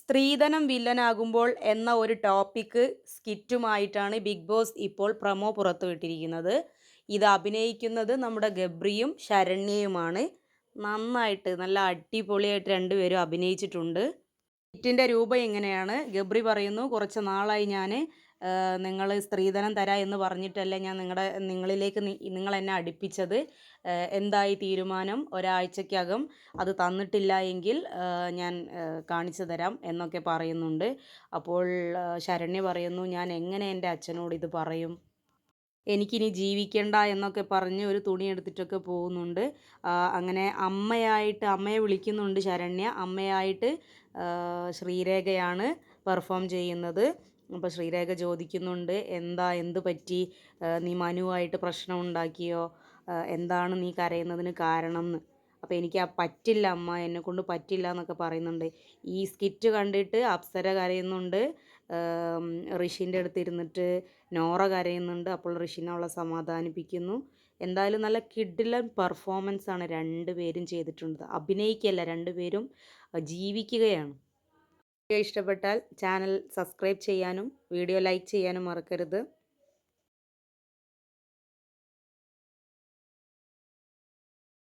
സ്ത്രീധനം വില്ലനാകുമ്പോൾ എന്ന ഒരു ടോപ്പിക്ക് സ്കിറ്റുമായിട്ടാണ് ബിഗ് ബോസ് ഇപ്പോൾ പ്രമോ പുറത്തുവിട്ടിരിക്കുന്നത്. ഇത് അഭിനയിക്കുന്നത് നമ്മുടെ ഗബ്രിയും ശരണ്യയുമാണ്. നന്നായിട്ട് നല്ല അടിപൊളിയായിട്ട് രണ്ടുപേരും അഭിനയിച്ചിട്ടുണ്ട്. സ്കിറ്റിന്റെ രൂപം ഇങ്ങനെയാണ് ഗബ്രി പറയുന്നു കുറച്ച് നാളായി ഞാൻ നിങ്ങൾ സ്ത്രീധനം തരാ എന്ന് പറഞ്ഞിട്ടല്ലേ ഞാൻ നിങ്ങളുടെ നിങ്ങളിലേക്ക് നിങ്ങൾ എന്നെ അടുപ്പിച്ചത്. എന്തായി തീരുമാനം? ഒരാഴ്ചക്കകം അത് തന്നിട്ടില്ല എങ്കിൽ ഞാൻ കാണിച്ചു തരാം എന്നൊക്കെ പറയുന്നുണ്ട്. അപ്പോൾ ശരണ്യ പറയുന്നു ഞാൻ എങ്ങനെ എന്റെ അച്ഛനോട് ഇത് പറയും? എനിക്കിനി ജീവിക്കണ്ട എന്നൊക്കെ പറഞ്ഞ് ഒരു തുണി എടുത്തിട്ടൊക്കെ പോകുന്നുണ്ട്. അങ്ങനെ അമ്മയായിട്ട് അമ്മയെ വിളിക്കുന്നുണ്ട് ശരണ്യ. അമ്മയായിട്ട് ശ്രീരേഖയാണ് പെർഫോം ചെയ്യുന്നത്. അപ്പോൾ ശ്രീരേഖ ചോദിക്കുന്നുണ്ട് എന്താ എന്ത് പറ്റി? നീ മനുവായിട്ട് പ്രശ്നം ഉണ്ടാക്കിയോ? എന്താണ് നീ കരയുന്നതിന് കാരണം എന്ന് അപ്പോൾ എനിക്ക് ആ പറ്റില്ല അമ്മ എന്നെ കൊണ്ട് പറ്റില്ല എന്നൊക്കെ പറയുന്നുണ്ട്. ഈ സ്കിറ്റ് കണ്ടിട്ട് അപ്സര കരയുന്നുണ്ട്. ഋഷിന്റെ അടുത്ത് ഇരുന്നിട്ട് നോറ കരയുന്നുണ്ട്. അപ്പോൾ ഋഷിനെ അവളെ സമാധാനിപ്പിക്കുന്നു. എന്തായാലും നല്ല കിഡിലൻ പെർഫോമൻസ് ആണ് രണ്ടുപേരും ചെയ്തിട്ടുണ്ട് അഭിനയിക്കല്ല രണ്ടുപേരും ജീവിക്കുകയാണ്. വീഡിയോ ഇഷ്ടപ്പെട്ടാൽ ചാനൽ സബ്സ്ക്രൈബ് ചെയ്യാനും വീഡിയോ ലൈക്ക് ചെയ്യാനും മറക്കരുത്.